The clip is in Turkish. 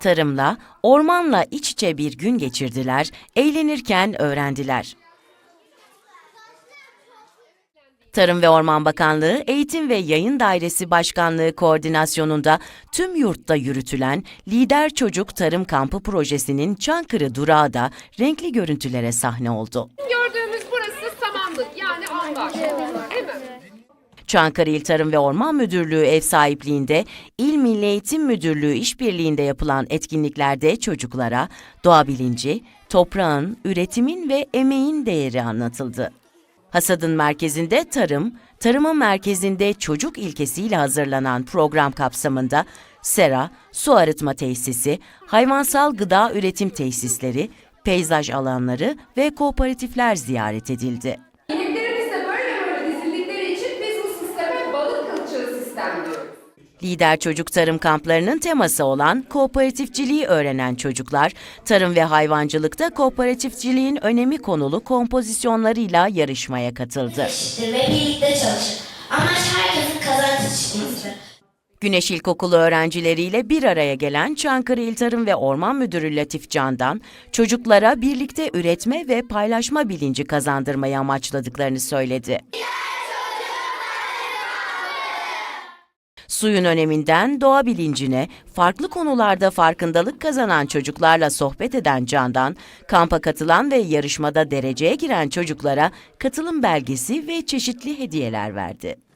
Tarımla, ormanla iç içe bir gün geçirdiler, eğlenirken öğrendiler. Tarım ve Orman Bakanlığı Eğitim ve Yayın Dairesi Başkanlığı koordinasyonunda tüm yurtta yürütülen Lider Çocuk Tarım Kampı projesinin Çankırı durağı da renkli görüntülere sahne oldu. Gördüğümüz burası samanlık yani ambar. Değil mi? Çankırı İl Tarım ve Orman Müdürlüğü ev sahipliğinde İl Milli Eğitim Müdürlüğü işbirliğinde yapılan etkinliklerde çocuklara doğa bilinci, toprağın, üretimin ve emeğin değeri anlatıldı. Hasadın merkezinde tarım, tarımın merkezinde çocuk ilkesiyle hazırlanan program kapsamında sera, su arıtma tesisi, hayvansal gıda üretim tesisleri, peyzaj alanları ve kooperatifler ziyaret edildi. Sistem diyoruz. Lider Çocuk Tarım Kamplarının teması olan kooperatifçiliği öğrenen çocuklar, tarım ve hayvancılıkta kooperatifçiliğin önemi konulu kompozisyonlarıyla yarışmaya katıldı. eşittir ve birlikte çalışır. Amaç herkesin kazanç. Güneş İlkokulu öğrencileriyle bir araya gelen Çankırı İl Tarım ve Orman Müdürü Latif Candan, çocuklara birlikte üretme ve paylaşma bilinci kazandırmayı amaçladıklarını söyledi. Suyun öneminden doğa bilincine, farklı konularda farkındalık kazanan çocuklarla sohbet eden Candan, kampa katılan ve yarışmada dereceye giren çocuklara katılım belgesi ve çeşitli hediyeler verdi.